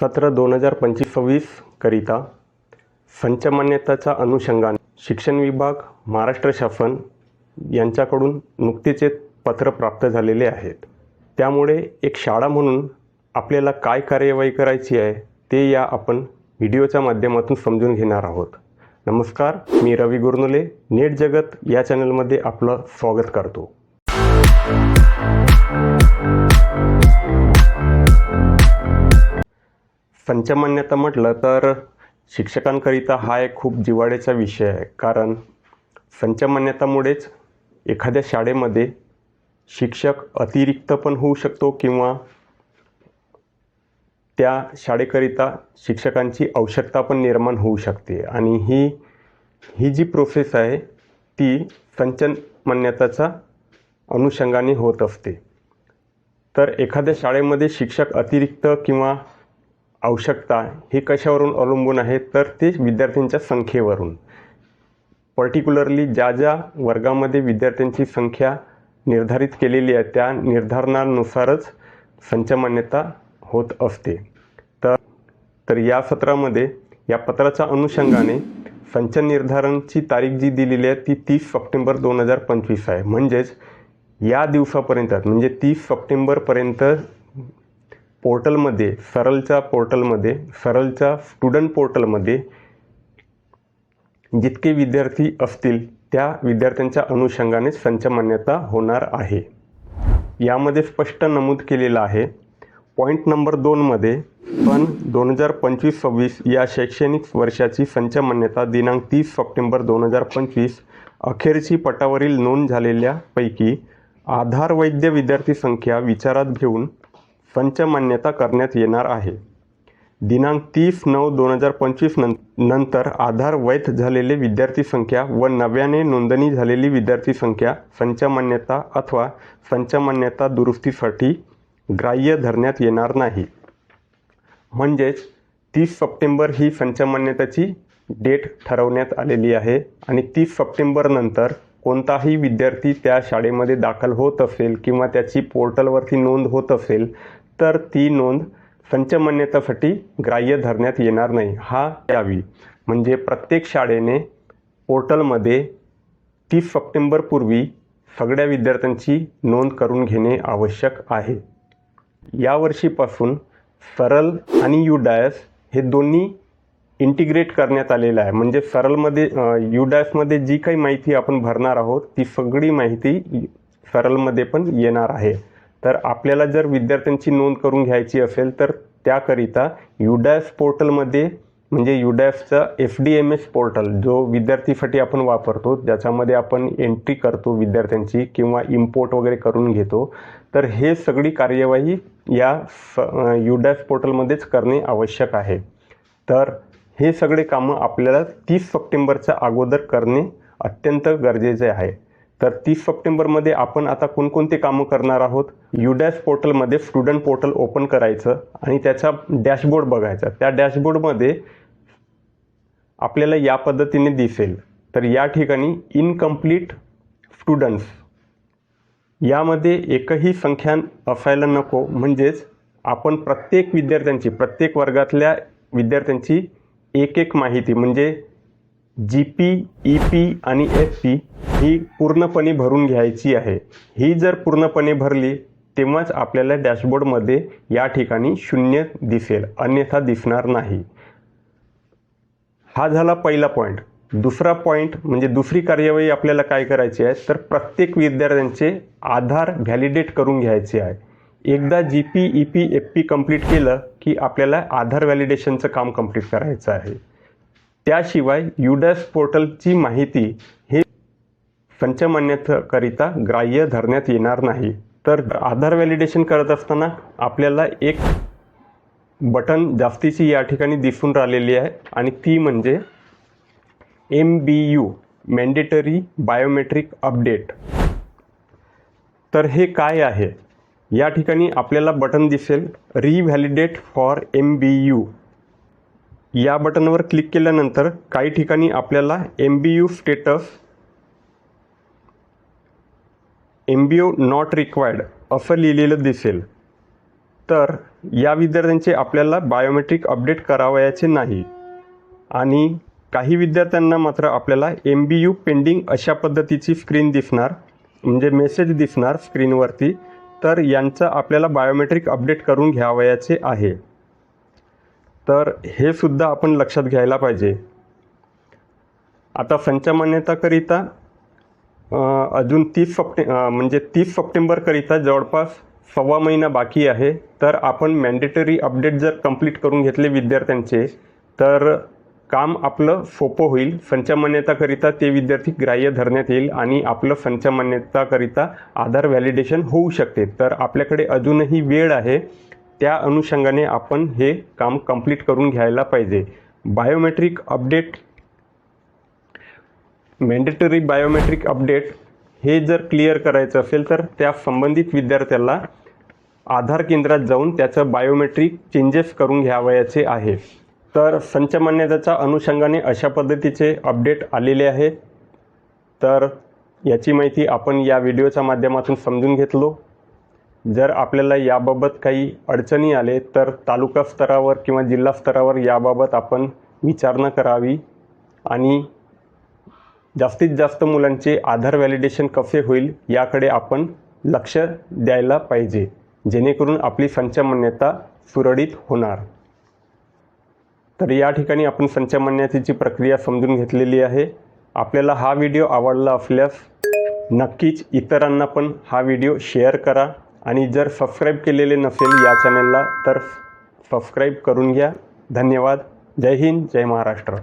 सत्र दोन हजार पंचवीस सव्वीसकरिता संचमान्यताच्या अनुषंगाने शिक्षण विभाग महाराष्ट्र शासन यांच्याकडून नुकतेच एक पत्र प्राप्त झालेले आहेत. त्यामुळे एक शाळा म्हणून आपल्याला काय कार्यवाही करायची आहे ते या आपण व्हिडिओच्या माध्यमातून समजून घेणार आहोत. नमस्कार मी रवी गुरनुले नेट जगत या चॅनलमध्ये आपलं स्वागत करतो. संचमान्यता म्हटलं तर शिक्षकांकरिता हा एक खूप जिव्हाळ्याचा विषय आहे. कारण संचमान्यतामुळेच एखाद्या शाळेमध्ये शिक्षक अतिरिक्त पण होऊ शकतो किंवा त्या शाळेकरिता शिक्षकांची आवश्यकता पण निर्माण होऊ शकते. आणि ही ही जी प्रोसेस आहे ती संचन मान्यताचा अनुषंगाने होत असते. तर एखाद्या शाळेमध्ये शिक्षक अतिरिक्त किंवा आवश्यकता हे कशावरून अवलंबून आहे? तर ते विद्यार्थ्यांच्या संख्येवरून. पर्टिक्युलरली ज्या ज्या वर्गामध्ये विद्यार्थ्यांची संख्या निर्धारित केलेली आहे त्या निर्धारणानुसारच संचमान्यता होत असते. तर तर या सत्रामध्ये या पत्राच्या अनुषंगाने संच निर्धारणची तारीख जी दिलेली आहे ती तीस सप्टेंबर दोन हजार पंचवीस आहे. म्हणजेच या दिवसापर्यंत म्हणजे तीस सप्टेंबरपर्यंत पोर्टलमध्ये सरलच्या पोर्टलमध्ये सरलच्या स्टुडंट पोर्टलमध्ये जितके विद्यार्थी असतील त्या विद्यार्थ्यांच्या अनुषंगाने संच मान्यता होणार आहे. यामध्ये स्पष्ट नमूद केलेलं आहे. पॉईंट नंबर दोनमध्ये पण दोन हजार पंचवीस सव्वीस या शैक्षणिक वर्षाची संच मान्यता दिनांक तीस सप्टेंबर दोन हजार पंचवीस अखेरची पटावरील नोंद झालेल्यापैकी आधार वैद्य विद्यार्थी संख्या विचारात घेऊन संच मान्यता करण्यात येणार आहे. दिनांक तीस नऊ दोन हजार पंचवीस नं नंतर आधार वैध झालेले विद्यार्थी संख्या व नव्याने नोंदणी झालेली विद्यार्थी संख्या संचमान्यता अथवा संचमान्यता दुरुस्तीसाठी ग्राह्य धरण्यात येणार नाही. म्हणजेच तीस सप्टेंबर ही संचमान्यताची डेट ठरवण्यात आलेली आहे आणि तीस सप्टेंबरनंतर कोणताही विद्यार्थी त्या शाळेमध्ये दाखल होत असेल किंवा त्याची पोर्टलवरती नोंद होत असेल तर ती नोंद संचमान्यतासाठी ग्राह्य धरण्यात येणार नाही. हा यावी. म्हणजे प्रत्येक शाळेने पोर्टलमध्ये तीस सप्टेंबरपूर्वी सगळ्या विद्यार्थ्यांची नोंद करून घेणे आवश्यक आहे. यावर्षीपासून सरल आणि युडायस हे दोन्ही इंटिग्रेट करण्यात आलेलं आहे. म्हणजे सरलमध्ये युडायसमध्ये जी काही माहिती आपण भरणार आहोत ती सगळी माहिती सरलमध्ये पण येणार आहे. तर आपल्याला जर विद्यार्थ्यांची नोंद करून घ्यायची असेल तर त्याकरिता युडॅफ पोर्टलमध्ये म्हणजे युडॅफचा F D M S portal जो विद्यार्थीसाठी आपण वापरतो ज्याच्यामध्ये आपण एंट्री करतो विद्यार्थ्यांची किंवा इम्पोर्ट वगैरे करून घेतो तर हे सगळी कार्यवाही या स युडॅफ पोर्टलमध्येच करणे आवश्यक आहे. तर हे सगळे कामं आपल्याला तीस सप्टेंबरच्या अगोदर करणे अत्यंत गरजेचे आहे. तर तीस सप्टेंबरमध्ये आपण आता कोणकोणते कामं करणार आहोत? युडॅश पोर्टलमध्ये स्टुडंट पोर्टल ओपन करायचं आणि त्याचा डॅशबोर्ड बघायचा. त्या डॅशबोर्डमध्ये आपल्याला या पद्धतीने दिसेल. तर या ठिकाणी इनकम्प्लीट स्टुडंट्स यामध्ये एकही संख्या असायला नको. म्हणजेच आपण प्रत्येक विद्यार्थ्यांची प्रत्येक वर्गातल्या विद्यार्थ्यांची एक एक माहिती म्हणजे जी पी ई पी आणि एफ पी ही पूर्णपणे भरून घ्यायची आहे. ही जर पूर्णपणे भरली तेव्हाच आपल्याला डॅशबोर्डमध्ये या ठिकाणी शून्य दिसेल अन्यथा दिसणार नाही. हा झाला पहिला पॉईंट दुसरा पॉईंट म्हणजे दुसरी कार्यवाही आपल्याला काय करायची आहे तर प्रत्येक विद्यार्थ्यांचे आधार व्हॅलिडेट करून घ्यायचे आहे. एकदा G P E P F P complete केलं की आपल्याला आधार व्हॅलिडेशनचं काम कंप्लीट करायचं आहे. त्याशिवाय युडॅस पोर्टलची माहिती हे संचमान्यतेकरिता ग्राह्य धरण्यात येणार नाही. तर आधार व्हॅलिडेशन करत असताना आपल्याला एक बटन जास्तीची या ठिकाणी दिसून राहिलेली आहे आणि ती म्हणजे M B U mandatory biometric update तर हे काय आहे? या ठिकाणी आपल्याला बटन दिसेल revalidate for M B U या बटनवर क्लिक केल्यानंतर काही ठिकाणी आपल्याला M B U status M B U not required असं लिहिलेलं दिसेल. तर या विद्यार्थ्यांचे आपल्याला बायोमेट्रिक अपडेट करावयाचे नाही. आणि काही विद्यार्थ्यांना मात्र आपल्याला एम बी यू पेंडिंग अशा पद्धतीची स्क्रीन दिसणार म्हणजे मेसेज दिसणार स्क्रीनवरती तर यांचं आपल्याला बायोमेट्रिक अपडेट करून घ्यावयाचे आहे. तर हे सुद्धा आपण लक्षात घ्यायला पाहिजे. आता संचमान्यताकरिता अजून तीस सप्टे म्हणजे तीस सप्टेंबरकरिता जवळपास सव्वा महिना बाकी आहे. तर आपण मॅन्डेटरी अपडेट जर कंप्लीट करून घेतले विद्यार्थ्यांचे तर काम आपलं सोपं होईल. संचमान्यताकरिता ते विद्यार्थी ग्राह्य धरण्यात येईल आणि आपलं संचमान्यताकरिता आधार व्हॅलिडेशन होऊ शकते. तर आपल्याकडे अजूनही वेळ आहे. त्या अनुषंगाने आपण हे काम कंप्लीट करून घ्यायला पाहिजे. Biometric update mandatory biometric update हे जर क्लिअर करायचं असेल तर त्या संबंधित विद्यार्थ्याला आधार केंद्रात जाऊन त्याचं बायोमेट्रिक चेंजेस करून घ्यावयाचे आहे. तर संचमान्यतेच्या अनुषंगाने अशा पद्धतीचे अपडेट आलेले आहे. तर याची माहिती आपण या व्हिडिओच्या माध्यमातून समजून घेतलो. जर आपल्याला याबाबत काही अडचणी आले तर तालुका स्तरावर किंवा जिल्हा स्तरावर याबाबत आपण विचारणा करावी आणि जास्तीत जास्त मुलांचे आधार व्हॅलिडेशन कसे होईल याकडे आपण लक्ष द्यायला पाहिजे जेणेकरून आपली संचमान्यता सुरळीत होणार. तर या ठिकाणी आपण संचमान्यतेची प्रक्रिया समजून घेतलेली आहे. आपल्याला हा व्हिडिओ आवडला असल्यास नक्कीच इतरांना पण हा व्हिडिओ शेअर करा. आणि जर सबस्क्राईब केलेले नसेल या चॅनलला तर सबस्क्राईब करून घ्या. धन्यवाद. जय हिंद जय महाराष्ट्र.